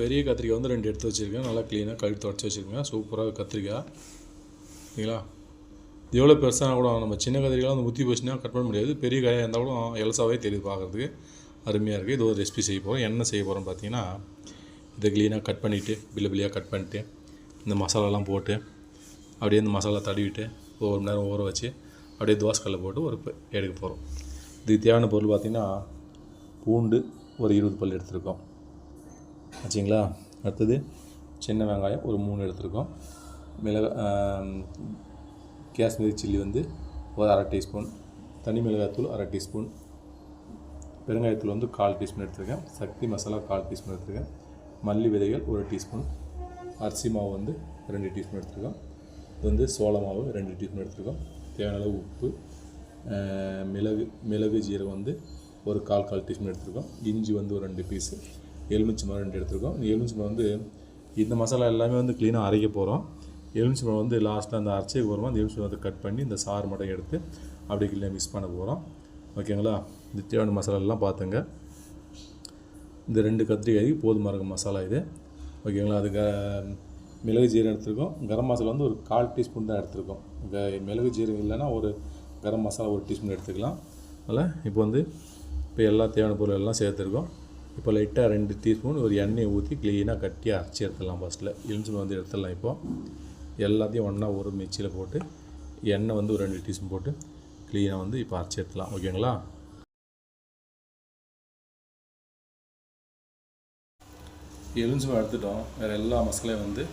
பெரிய கத்திரிக்காய் வந்து ரெண்டு எடுத்து வச்சுருக்கேன். நல்லா க்ளீனாக கழுவி தொடச்சி வச்சுருக்கேன். சூப்பராக கத்திரிக்காய். சரிங்களா? எவ்வளோ பெருசாக கூட நம்ம சின்ன கத்திரிக்காய் வந்து முத்தி போச்சுன்னா கட் பண்ண முடியாது. பெரிய காயாக இருந்தால் கூட எலசாவே தெரியுது பார்க்குறதுக்கு. அருமையாக இருக்குது இது ஒரு ரெசிபி செய்ய போகிறோம் என்ன செய்ய போகிறோம் பார்த்தீங்கன்னா இதை க்ளீனாக கட் பண்ணிவிட்டு பில்லு பில்லியாக கட் பண்ணிட்டு இந்த மசாலாலாம் போட்டு அப்படியே இந்த மசாலா தடவிட்டு ஒரு மணி நேரம் ஊற வச்சு அப்படியே தோசைக்கல்ல போட்டு ஒரு எடுக்க போகிறோம் இதுக்கு தேவையான பொருள் பார்த்திங்கன்னா பூண்டு ஒரு இருபது பல் எடுத்துருக்கோம். ஆச்சுங்களா? அடுத்தது சின்ன வெங்காயம் ஒரு மூணு எடுத்துருக்கோம். மிளகா காஷ்மீரி சில்லி வந்து ஒரு அரை டீஸ்பூன் தனி மிளகாய்த்தூள் அரை டீஸ்பூன் பெருங்காயத்தூள் வந்து கால் டீஸ்பூன் எடுத்துருக்கேன். சக்தி மசாலா கால் டீஸ்பூன் எடுத்துருக்கேன். மல்லி விதைகள் ஒரு டீஸ்பூன் அரிசி மாவு வந்து ரெண்டு டீஸ்பூன் எடுத்துருக்கோம். இது வந்து சோள மாவு ரெண்டு டீஸ்பூன் எடுத்துருக்கோம். தேவையான அளவு உப்பு மிளகு மிளகு ஜீரகம் வந்து ஒரு கால் கால் டீஸ்பூன் எடுத்துருக்கோம். இஞ்சி வந்து ஒரு ரெண்டு பீஸு எலுமிச்சை மரம் ரெண்டு எடுத்திருக்கோம். இந்த எலுமிச்சை மரம் வந்து இந்த மசாலா எல்லாமே வந்து க்ளீனாக அரைக்க போகிறோம் எலுமிச்சை மரம் வந்து லாஸ்ட்டில் அந்த அரைச்சதுக்கு போகிறோம் அந்த எலுமிச்சை மரத்தை கட் பண்ணி இந்த சாறு மட்டும் எடுத்து அப்படி க்ளீனாக மிக்ஸ் பண்ண போகிறோம் ஓகேங்களா இந்த தேவையான மசாலாலாம் பார்த்துங்க இந்த ரெண்டு கத்திரிக்காய்க்கு போதுமாக இருக்கும் மசாலா இது? ஓகேங்களா அதுக்கு க மிளகு ஜீரகம் எடுத்திருக்கோம். கரம் மசாலா வந்து ஒரு கால் டீஸ்பூன் தான் எடுத்திருக்கோம். இந்த மிளகு ஜீரகம் இல்லைன்னா ஒரு கரம் மசாலா ஒரு டீஸ்பூன் எடுத்துக்கலாம். அதில் இப்போ வந்து இப்போ எல்லா தேவையான பொருள் எல்லாம் சேர்த்துருக்கோம். இப்போ லைட்டாக ரெண்டு டீஸ்பூன் ஒரு எண்ணெயை ஊற்றி க்ளீனாக கட்டியாக அரைச்சி எடுத்துடலாம் ஃபஸ்ட்டில் இன்சுலின் வந்து எடுத்துடலாம் இப்போது எல்லாத்தையும் ஒன்றா ஒரு மிக்சியில் போட்டு எண்ணெய் வந்து ஒரு ரெண்டு டீஸ்பூன் போட்டு க்ளீனாக வந்து இப்போ அரைச்சி எடுத்துலாம் ஓகேங்களா எலுமிச்சம்பழம் எடுத்துட்டோம் வேறு எல்லா மசாலையும் வந்து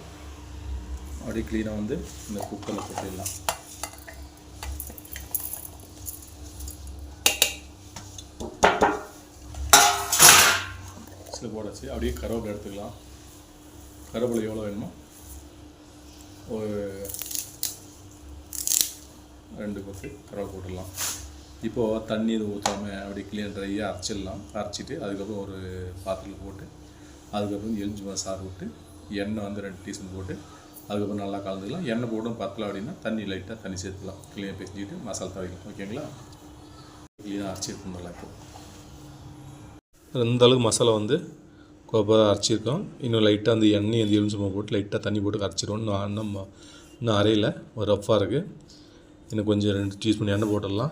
அப்படியே க்ளீனாக வந்து இந்த குக்கரில் போட்டுடலாம். பாக்ஸில் போடாச்சு அப்படியே கருவேப்பிலை எடுத்துக்கலாம். கருவேப்பிலை எவ்வளோ வேணுமோ? ஒரு ரெண்டு கொத்து கறவை போட்டுடலாம். இப்போது தண்ணி இது ஊற்றாமல் அப்படி க்ளீன் ட்ரையாக அரைச்சிடலாம். அரைச்சிட்டு அதுக்கப்புறம் ஒரு பாத்திரத்தில் போட்டு அதுக்கப்புறம் எரிஞ்சு மரம் சாறு விட்டு எண்ணெய் வந்து ரெண்டு டீஸ்பூன் போட்டு அதுக்கப்புறம் நல்லா கலந்துக்கலாம். எண்ணெய் போட்டும் பத்தலை அப்படின்னா தண்ணி லைட்டாக தண்ணி சேர்த்துக்கலாம். கிளீன் பிசைஞ்சிட்டு மசாலா தவிக்கலாம் ஓகேங்களா க்ளீனாக அரைச்சி எடுத்துடலாம் இப்போ. இந்த அளவுக்கு மசாலா வந்து கோப்பாக அரைச்சிருக்கோம். இன்னும் லைட்டாக அந்த எண்ணெய் அந்த எலுமிச்சை போட்டு லைட்டாக தண்ணி போட்டு அரைச்சிடுவோம் இன்னும் இன்னும் இன்னும் அரையில். ஒரு ரஃப்பாக இருக்குது இன்னும் கொஞ்சம் ரெண்டு டீஸ்பூன் எண்ணெய் போட்டுடலாம்.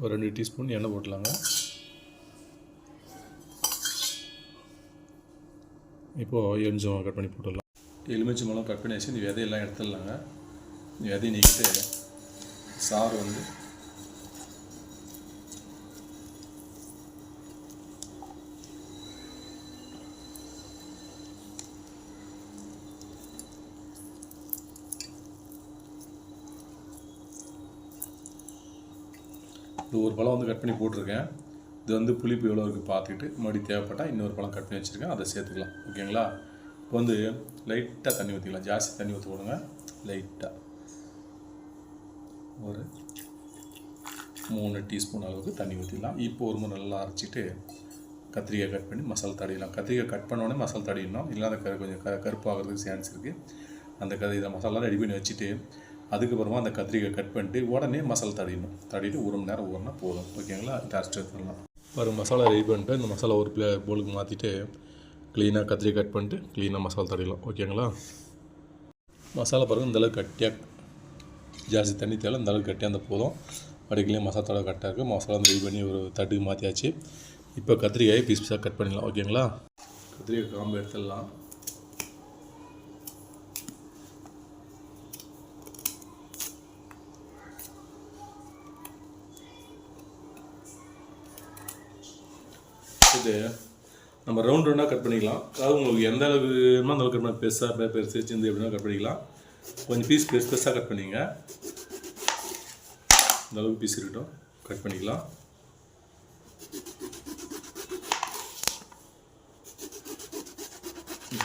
ஒரு ரெண்டு டீஸ்பூன் எண்ணெய் போட்டலாங்க இப்போது எலுமிச்சம் கட் பண்ணி போட்டுடலாம். எலுமிச்சை கட் பண்ணி வச்சு இந்த விதையெல்லாம் எடுத்துடலாங்க. இந்த விதையை நீக்கிட்டு சாறு வந்து இது ஒரு பழம் வந்து கட் பண்ணி போட்டிருக்கேன். இது வந்து புளிப்பு எவ்வளோ இருக்குது பார்த்துக்கிட்டு மறுபடியும் தேவைப்பட்டால் இன்னொரு பழம் கட் பண்ணி வச்சுருக்கேன். அதை சேர்த்துக்கலாம். ஓகேங்களா? இப்போ வந்து லைட்டாக தண்ணி ஊற்றிக்கலாம் ஜாஸ்தி தண்ணி ஊற்ற கொடுங்க லைட்டாக ஒரு மூணு டீஸ்பூன் அளவுக்கு தண்ணி ஊற்றிடலாம் இப்போ ஒரு முறை நல்லா அரைச்சிட்டு கத்திரிக்காய் கட் பண்ணி மசால் தடியலாம் கத்திரிக்காய் கட் பண்ணோடனே மசால் மசாலா இல்லை அந்த க கொஞ்சம் க கருப்பாகிறதுக்கு சான்ஸ் இருக்குது அந்த கதை இதை மசாலா ரெடி பண்ணி வச்சுட்டு அதுக்கப்புறமா அந்த கத்திரிக்காய் கட் பண்ணிட்டு உடனே மசாலா தடியணும் தடிட்டு ஒரு மணி நேரம் ஊறினா போதும். ஓகேங்களா இதை பண்ணலாம். ஒரு மசாலா ரெடி பண்ணிட்டு இந்த மசாலா ஒரு பிளே போலுக்கு மாற்றிட்டு க்ளீனாக கத்திரிக்காய் கட் பண்ணிட்டு க்ளீனாக மசாலா தடியலாம் ஓகேங்களா மசாலா பாருங்கள் இந்தளவுக்கு கட்டியாக ஜாஸ்தி தண்ணி தேவை இந்த அளவுக்கு கட்டியாக இருந்தால் போதும். அடிக்கலையும் மசாலா தடவை கரெக்டாக இருக்குது மசாலா ரெடி பண்ணி ஒரு தட்டுக்கு மாற்றியாச்சு இப்போ கத்திரிக்காயை பீஸ் பீஸாக கட் பண்ணிடலாம். ஓகேங்களா கத்திரிக்காய் காம்பு எடுத்துடலாம். இது நம்ம ரவுண்ட் ரவுண்டாக கட் பண்ணிக்கலாம். அதாவது உங்களுக்கு எந்த அளவுக்கு வேணுமோ அந்த அளவுக்கு கட் பண்ண பெருசாக பெருசு சிந்து எப்படின்னா கட் பண்ணிக்கலாம். கொஞ்சம் பீஸ் பெருசு பெருசாக கட் பண்ணிங்க. இந்த அளவுக்கு பீஸ் இருக்கட்டும். கட் பண்ணிக்கலாம்.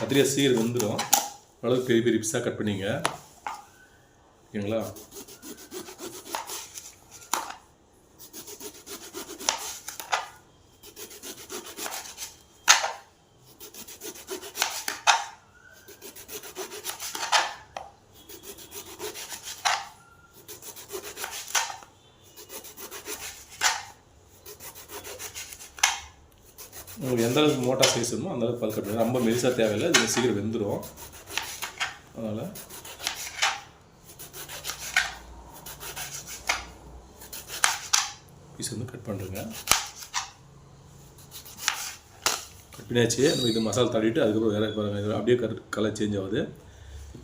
கத்திரிக்காய் சீர் வந்துடும் அளவுக்கு பெரிய பெரிய பீஸாக கட் பண்ணிங்க. ஓகேங்களா? எந்த அளவுக்கு மோட்டா சைஸ் வேணுமோ அந்த அளவுக்கு பல் கட் பண்ணி ரொம்ப மெலிசாக தேவையில்லை. இது சீக்கிரம் வெந்துடும் அதனால் பீஸ் வந்து கட் பண்ணுறேங்க கட் பண்ணியாச்சு நம்ம இது மசாலா தள்ளிட்டு அதுக்கப்புறம் வேறு பாருங்கள் இது அப்படியே கட் கலர் சேஞ்ச் ஆகுது.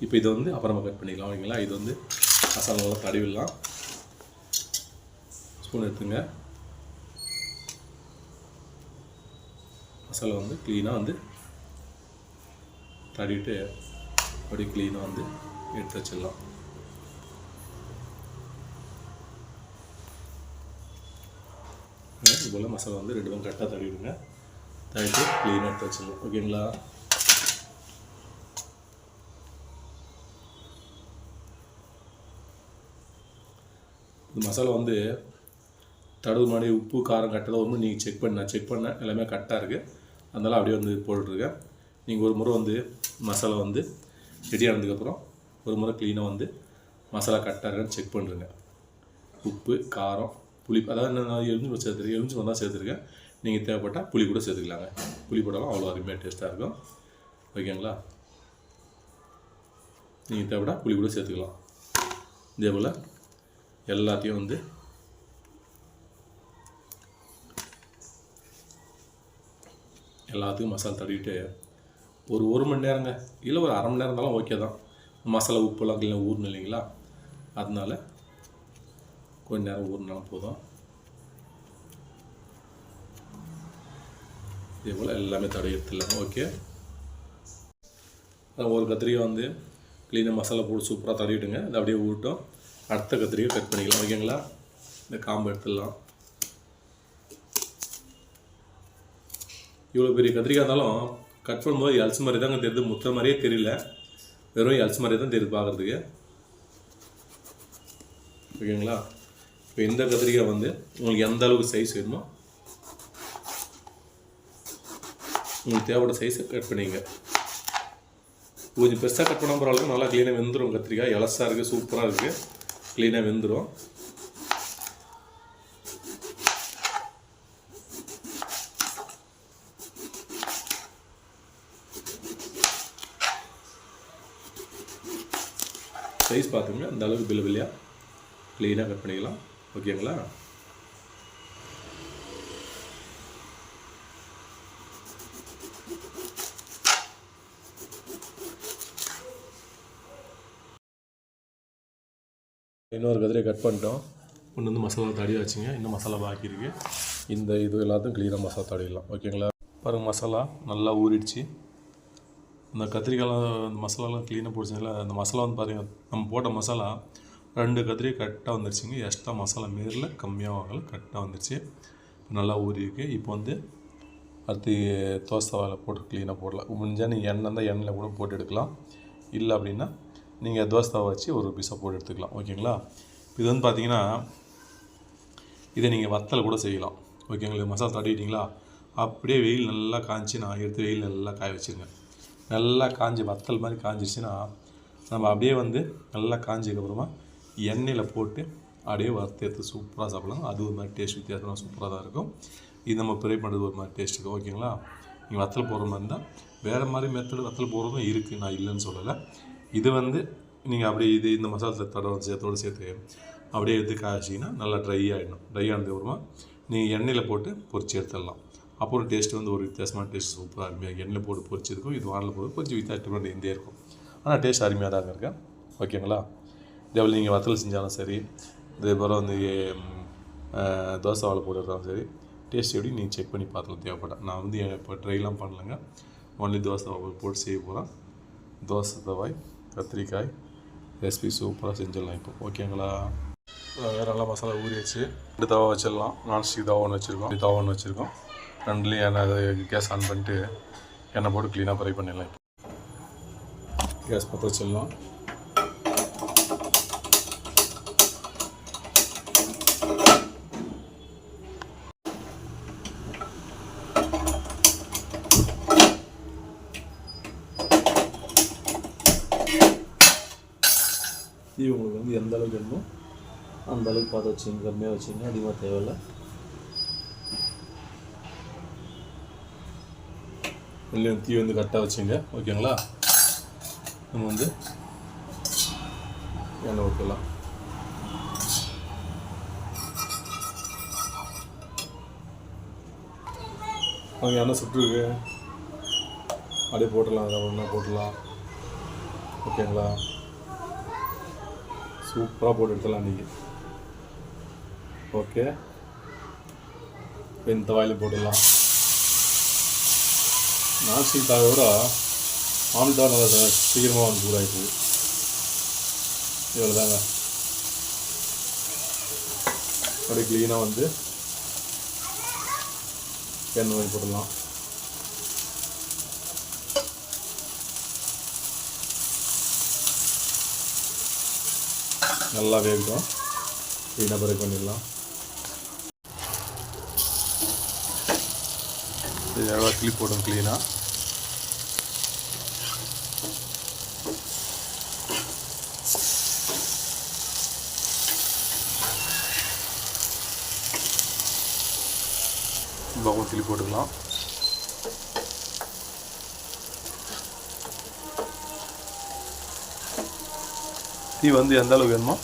இப்போ இதை வந்து அப்புறமா கட் பண்ணிக்கலாம். ஓகேங்களா? இது வந்து மசாலா நல்லா தடவிடலாம். ஸ்பூன் எடுத்துங்க. மசாலா வந்து க்ளீனாக வந்து தடிவிட்டு அப்படியே க்ளீனாக வந்து எடுத்து வச்சிடலாம். இது போல் மசாலா வந்து ரெண்டு பக்கம் கரெக்டாக தடவிடுங்க. தடிவிட்டு க்ளீனாக எடுத்து வச்சிடலாம். ஓகேங்களா இந்த மசாலா வந்து தடவு மாதிரி உப்பு காரம் கரெக்டாக ஒன்று நீங்கள் செக் பண்ண செக் பண்ண எல்லாமே கரெக்டாக இருக்குது அதனால் அப்படியே வந்து போட்டுருக்கேன் நீங்கள் ஒரு முறை வந்து மசாலா வந்து ரெடி ஆனதுக்கப்புறம் ஒரு முறை க்ளீனாக வந்து மசாலா கரெக்டாக இருக்கான்னு செக் பண்ணுறேங்க உப்பு காரம் புளி அதாவது நான் எலுமிச்சு சேர்த்துருக்கேன். எலுமிச்சு தான் சேர்த்துருக்கேன். நீங்கள் தேவைப்பட்டால் புளி கூட சேர்த்துக்கலாங்க. புளி போட்டாலும் அவ்வளோ அருமையாக டேஸ்ட்டாக இருக்கும். ஓகேங்களா? நீங்கள் தேவைப்பட்டால் புளி கூட சேர்த்துக்கலாம். இதே போல் எல்லாத்தையும் வந்து எல்லாத்துக்கும் மசாலா தடவிட்டு ஒரு ஒரு மணி நேரங்க. இல்லை ஒரு அரை மணி நேரம் இருந்தாலும் ஓகே தான். மசாலா உப்புலாம் இல்லை ஊறணும் இல்லைங்களா? அதனால கொஞ்ச நேரம் ஊறினாலும் போதும். இதே போல் எல்லாமே தடவி எடுத்துடலாம் ஓகே ஒரு கத்திரிக்காய் வந்து க்ளீனாக மசாலா போட்டு சூப்பராக தடவிட்டுங்க அது அப்படியே ஊட்டும் அடுத்த கத்திரிக்காய் கட் பண்ணிக்கலாம். ஓகேங்களா? இந்த காம்பு எடுத்துடலாம். இவ்வளோ பெரிய கத்திரிக்காய் இருந்தாலும் கட் பண்ணும்போது எல்ஸ் மாதிரி தாங்க தெரியுது. முத்த மாதிரியே தெரியல. வெறும் எல்ஸ் மாதிரி தான் தெரியுது பார்க்குறதுக்கு. ஓகேங்களா? இப்போ இந்த கத்திரிக்காய் வந்து உங்களுக்கு எந்த அளவுக்கு சைஸ் வேணுமோ உங்களுக்கு தேவைப்பட்ட சைஸை கட் பண்ணிங்க கொஞ்சம் பெருசாக கட் பண்ண பரவாயில்ல. நல்லா க்ளீனாக வெந்துடும் கத்திரிக்காய். இலசாக இருக்குது சூப்பராக இருக்குது க்ளீனாக வெந்துடும் சைஸ் பார்த்துங்க அந்த அளவுக்கு பில்லு பில்லியாக க்ளீனாக கட் பண்ணிக்கலாம். ஓகேங்களா இன்னொரு கதிரையை கட் பண்ணிட்டோம். ஒன்று வந்து மசாலா தடி வச்சுங்க. இன்னும் மசாலா பாக்கி இருக்குது இந்த இது எல்லாத்தையும் க்ளீனாக மசாலா தடவிடலாம். ஓகேங்களா பாருங்க மசாலா நல்லா ஊறிடுச்சு. அந்த கத்திரிக்காய்லாம் அந்த மசாலாலாம் க்ளீனாக போடுச்சுங்களா அந்த மசாலா வந்து பார்த்தீங்கன்னா நம்ம போட்ட மசாலா ரெண்டு கத்திரி கரெக்டாக வந்துருச்சுங்க. எக்ஸ்ட்ரா மசாலா மாரில கம்மியாக ஆகல கரெக்டாக வந்துருச்சு. நல்லா ஊறியிருக்கு இப்போ வந்து அடுத்து தோசை தவால போட்டு க்ளீனாக போடலாம். முடிஞ்சால் நீங்கள் எண்ணெய் தான் எண்ணெயில் கூட போட்டு எடுக்கலாம். இல்லை அப்படின்னா நீங்கள் தோசை தவா வச்சு ஒரு பீஸாக போட்டு எடுத்துக்கலாம். ஓகேங்களா? இது வந்து பார்த்தீங்கன்னா இதை நீங்கள் வத்தல் கூட செய்யலாம். ஓகேங்களா? மசாலா தட்டிட்டீங்களா அப்படியே வெயில் நல்லா காய்ச்சி நான் எடுத்து வெயில் நல்லா காய வச்சுருங்க. நல்லா காஞ்சி வத்தல் மாதிரி காஞ்சிச்சுன்னா நம்ம அப்படியே வந்து நல்லா காஞ்சதுக்கப்புறமா எண்ணெயில் போட்டு அப்படியே வறுத்து எடுத்து சூப்பராக சாப்பிடலாம். அது ஒரு மாதிரி டேஸ்ட் வித்தியாசமாக சூப்பராக தான் இருக்கும். இது நம்ம ப்ரே பண்ணுறது ஒரு மாதிரி டேஸ்ட் இருக்கும் ஓகேங்களா நீங்கள் வத்தல் போடுற மாதிரி இருந்தால் வேறு மாதிரி மெத்தடு வத்தல் போடுறதும் இருக்குது நான் இல்லைன்னு சொல்லலை. இது வந்து நீங்கள் அப்படியே இது இந்த மசாலா தடவை சேர்த்தோடு சேர்த்து அப்படியே எடுத்து காய்ச்சிங்கன்னா நல்லா ட்ரை ஆகிடணும் ட்ரை ஆனதுக்கப்புறமா நீங்கள் எண்ணெயில் போட்டு பொறிச்சு எடுத்துடலாம். அப்புறம் டேஸ்ட் வந்து ஒரு வித்தியாசமான டேஸ்ட் சூப்பராக அருமையாக எண்ணெய் போட்டு பொரிச்சிருக்கும். இது வானில் போட்டு கொஞ்சம் வித்தியாசமாக இருந்தே இருக்கும். ஆனால் டேஸ்ட் அருமையாக தாங்க இருக்கேன் ஓகேங்களா? இதேபோல் நீங்கள் வத்தல் செஞ்சாலும் சரி இதே போல் வந்து தோசை வாழை போட்டுருந்தாலும் சரி டேஸ்ட் எப்படி நீங்கள் செக் பண்ணி பார்த்துக்கலாம். தேவைப்பட்டேன் நான் வந்து இப்போ ட்ரைலாம் பண்ணலைங்க. ஒன்லி தோசை வாழை போட்டு செய்ய போகிறேன் தோசை தவாய் கத்திரிக்காய் ரெசிபி சூப்பராக செஞ்சிடலாம் இப்போ. ஓகேங்களா? வேறு நல்லா மசாலா ஊறி வச்சு ரெண்டு தவா வச்சிடலாம். நான்ஸ்டிக் தவா ஒன்று வச்சுருக்கோம். தவா ஒன்று வச்சுருக்கோம். ரெண்டுலேயும் எண்ணெய் கேஸ் ஆன் பண்ணிட்டு எண்ணெய் போட்டு க்ளீனாக ஃப்ரை பண்ணிடலாம் இப்போ. கேஸ் பற்ற வச்சிடலாம். தீ உங்களுக்கு வந்து எந்த அளவுக்கு வேணுமோ அந்த அளவுக்கு பார்த்து வச்சுங்க கம்மியாக வச்சுங்க அதிகமாக தேவையில்லை. வெள்ளையும் தீ வந்து கரெக்டாக வச்சுங்க. ஓகேங்களா? நம்ம வந்து எண்ணெய் ஊற்றலாம் அவங்க எண்ணெய் சுட்டுருக்கு அப்படியே போட்டுடலாம். அதை ஒன்றா போட்டுடலாம். ஓகேங்களா? சூப்பராக போட்டு எடுத்துடலாம் இன்றைக்கி ஓகே. இப்போ இந்த வாயில் போட்டுடலாம். நான்ஸ்டிக் தாவோட ஆம்லெட் தான் நல்லா சீக்கிரமாக வந்து சூடாகிட்டு இவ்வளோ தாங்க அப்படியே க்ளீனாக வந்து எண்ணெய் வாங்கி போட்டுடலாம் நல்லா வேகட்டும் க்ளீனாக பிறகு பண்ணிடலாம் இது எவ்வளோ கிளிப் போடும் க்ளீனாக பக்கம் கிளி போட்டுக்கலாம். தீ வந்து எந்த அளவுக்கு வேணுமோ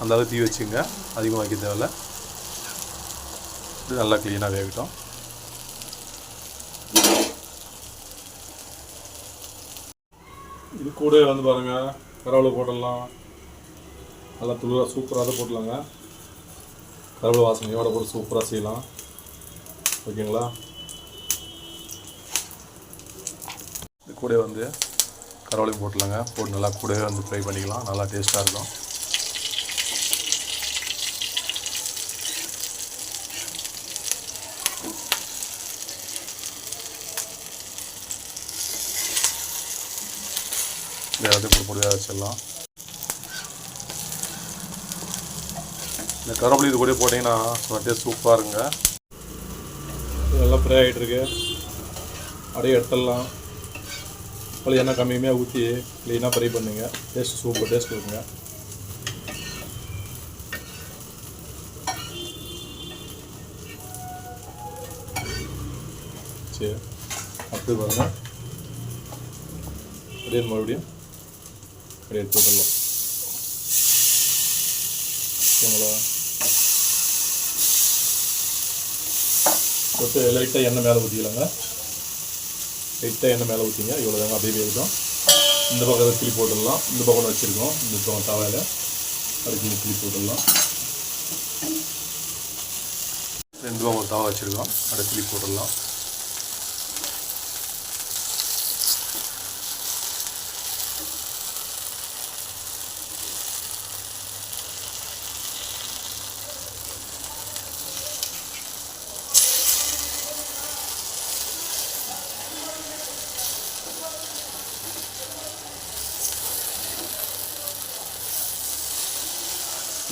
அந்த அளவுக்கு தீ வச்சுங்க அதிகமாக வைக்க தேவையில்ல நல்லா க்ளீனாக வேகட்டும். இது கூட வந்து பாருங்க கருவேப்பிலை போட்டுடலாம். நல்லா துளுராக சூப்பராக தான் போட்டலாங்க கருவேப்பிலை வாசனையோட போட்டு சூப்பராக செய்யலாம். ஓகேங்களா? இது கூட வந்து கருவேலையும் போட்டுலாங்க போட்டு நல்லா கூடவே வந்து ஃப்ரை பண்ணிக்கலாம். நல்லா டேஸ்ட்டாக இருக்கும். எல்லாத்தையும் பொடியாக வச்சிடலாம் இந்த கருவேப்பிலை இது கூட போட்டிங்கன்னா டேஸ்ட் சூப்பராக இருங்க நல்லா ஃப்ரை ஆகிட்டுருக்கு அப்படியே எடுத்துடலாம். பழைய எண்ணெய் கம்மியாக ஊற்றி க்ளீனாக ஃப்ரை பண்ணுங்க. டேஸ்ட் சூப்பர் டேஸ்ட் இருக்குங்க. சரி அப்படி பாருங்க. அப்படியே மறுபடியும் அப்படியே எடுத்து விட்டுடலாம் ஓகேங்களா? போட்டு லைட்டாக எண்ணெய் மேலே ஊற்றிக்கலாங்க லைட்டாக எண்ணெய் மேலே ஊற்றிங்க இவ்வளோ தாங்க அப்படியே வேகும் இந்த பக்கம் கிளி போட்டுடலாம். இந்த பக்கம் வச்சுருக்கோம். இந்த பக்கம் தவாயில் அதுக்கு கிளி போட்டுடலாம். ரெண்டு பக்கம் தவா வச்சுருக்கோம். அதை கிளி போட்டுடலாம்.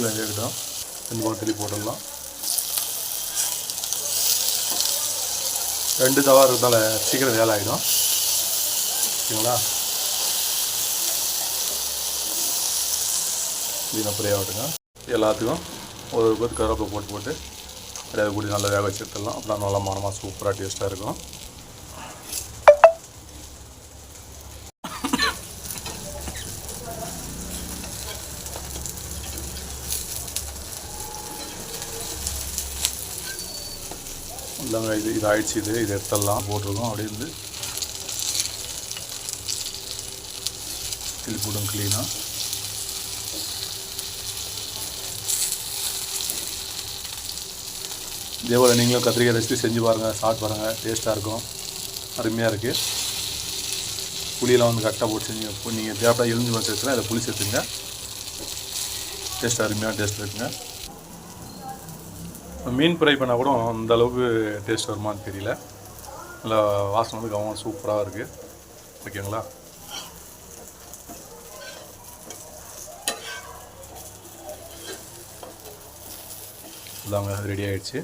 வேகட்டும் ரெண்டு பக்கம் கிளி போட்டுடலாம். ரெண்டு தவா இருக்கிறதால சீக்கிரம் வேலை ஆகிடும் ஓகேங்களா இது ஃப்ரை ஆகட்டுங்க எல்லாத்துக்கும் ஒரு பத்து கருவேப்பிலை போட்டு போட்டு அதை கூடி நல்லா வேக வச்சு எடுத்துடலாம். அப்புறம் நல்லா மனமாக சூப்பராக டேஸ்ட்டாக இருக்கும். இல்லைங்க இது இது ஆயிடுச்சு இது இது எடுத்துடலாம். போட்டிருக்கோம். அப்படியே இருந்து கிளி போடும் க்ளீனாக இதே போல் நீங்களும் கத்திரிக்காய் ரெசிபி செஞ்சு பாருங்கள் சாப்பிட்டு பாருங்கள் டேஸ்ட்டாக இருக்கும். அருமையாக இருக்குது புளியெல்லாம் வந்து கரெக்டாக போட்டு செஞ்சு நீங்கள் தேவைப்பட எழுந்து மரம் சேர்த்துனா இதை புளி சேர்த்துங்க டேஸ்ட் அருமையான டேஸ்ட் இருக்குங்க. மீன் ஃப்ரை பண்ணால் கூட அந்த அளவுக்கு டேஸ்ட் வருமான்னு தெரியல. நல்லா வாசனை வந்து கவனம் சூப்பராக இருக்குது ஓகேங்களா இதாங்க ரெடி ஆயிடுச்சு.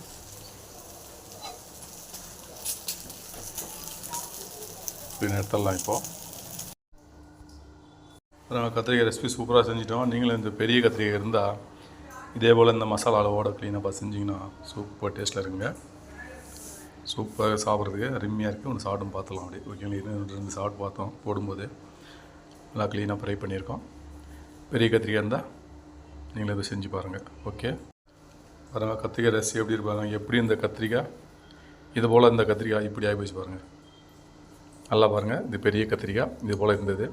இப்படி எடுத்துடலாம் இப்போது நாங்கள் கத்திரிக்காய் ரெசிபி சூப்பராக செஞ்சிட்டோம். நீங்களும் இந்த பெரிய கத்திரிக்காய் இருந்தால் இதே போல் இந்த மசாலா அளவோட க்ளீனாக செஞ்சிங்கன்னா சூப்பர் டேஸ்ட்டில் இருக்குங்க. சூப்பராக சாப்பிட்றதுக்கு அருமையாக இருக்குது ஒன்று சாப்பிடும் பார்த்துலாம் அப்படியே. ஓகேங்களா இன்னும் ரெண்டு சாப்பிட்டு பார்த்தோம். போடும்போது நல்லா க்ளீனாக ஃப்ரை பண்ணியிருக்கோம். பெரிய கத்திரிக்காய் இருந்தால் நீங்களே இதை செஞ்சு பாருங்கள் ஓகே பாருங்கள் கத்திரிக்காய் ரசி எப்படி இருப்பாங்க எப்படி இந்த கத்திரிக்காய்? இது போல் இந்த கத்திரிக்காய் இப்படி ஆகி போச்சு பாருங்கள் நல்லா பாருங்கள் இது பெரிய கத்திரிக்காய். இது போல் இருந்தது.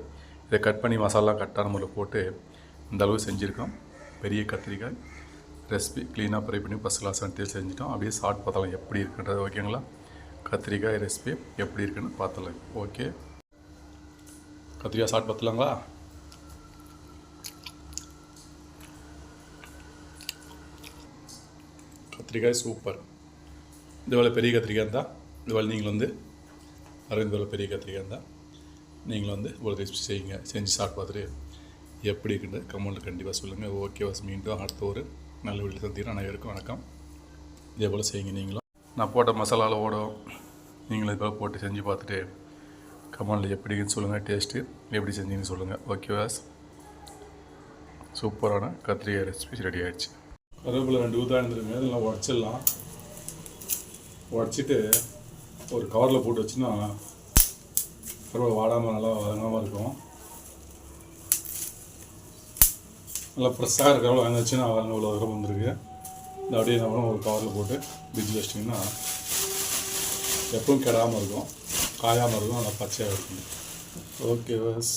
இதை கட் பண்ணி மசாலா கட்டான முறையில் போட்டு இந்த அளவு செஞ்சுருக்கோம். பெரிய கத்திரிக்காய். ரெசிபி க்ளீனாக ப்ரை பண்ணி ஃபஸ்ட் கிளாஸ் டேஸ்ட் செஞ்சுட்டோம். அப்படியே சாப்பிட்டு பார்த்தலாம் எப்படி இருக்குன்றது ஓகேங்களா கத்திரிக்காய் ரெசிபி எப்படி இருக்குன்னு பார்த்தலாம் ஓகே கத்திரிக்காய் சாட் பார்த்தலாங்களா கத்திரிக்காய் சூப்பர் இது பெரிய கத்திரிக்காய் இருந்தால் இது நீங்கள் வந்து அரவிந்த் போல் பெரிய கத்திரிக்காய் இருந்தால் நீங்கள் வந்து ஒரு ரெசிபி செய்யுங்க. செஞ்சு சாப்பிட்டு பார்த்துட்டு எப்படி இருக்குன்னு கமெண்ட்டில் கண்டிப்பாக சொல்லுங்கள் ஓகே வாஸ் மீண்டும் அடுத்த ஒரு நல்ல வீட்டில் சந்திக்கிறேன் அனைவருக்கும் வணக்கம். இதே போல் செய்யுங்க நீங்களும். நான் போட்ட மசாலாவில் ஓடும். நீங்களும் இதுபோல் போட்டு செஞ்சு பார்த்துட்டு கமெண்டில் எப்படின்னு சொல்லுங்கள் டேஸ்ட்டு எப்படி செஞ்சீங்கன்னு சொல்லுங்கள் ஓகே வாஸ் சூப்பரான கத்திரிக்காய் ரெசிபி ரெடி ஆகிடுச்சு கருவேப்பிலை ரெண்டு ஊற்றா இருந்துருங்க இதெல்லாம் உடச்சிடலாம். உடச்சிட்டு ஒரு கவரில் போட்டு வச்சுன்னா கருவேப்பிலை வாடாமல் நல்லா வதங்காமல் இருக்கும். நல்லா ஃப்ரெஷ்ஷாக இருக்கிறவங்க வாங்கி வச்சுன்னா அவங்க இவ்வளோ தூரம் வந்துருக்கு. இந்த அப்படியே நம்ம ஒரு கவரில் போட்டு ஃப்ரிட்ஜில் வச்சிட்டிங்கன்னா எப்பவும் கெடாமல் இருக்கும். காயாமல் இருக்கும். நல்லா பச்சையாக இருக்கும். Okay bus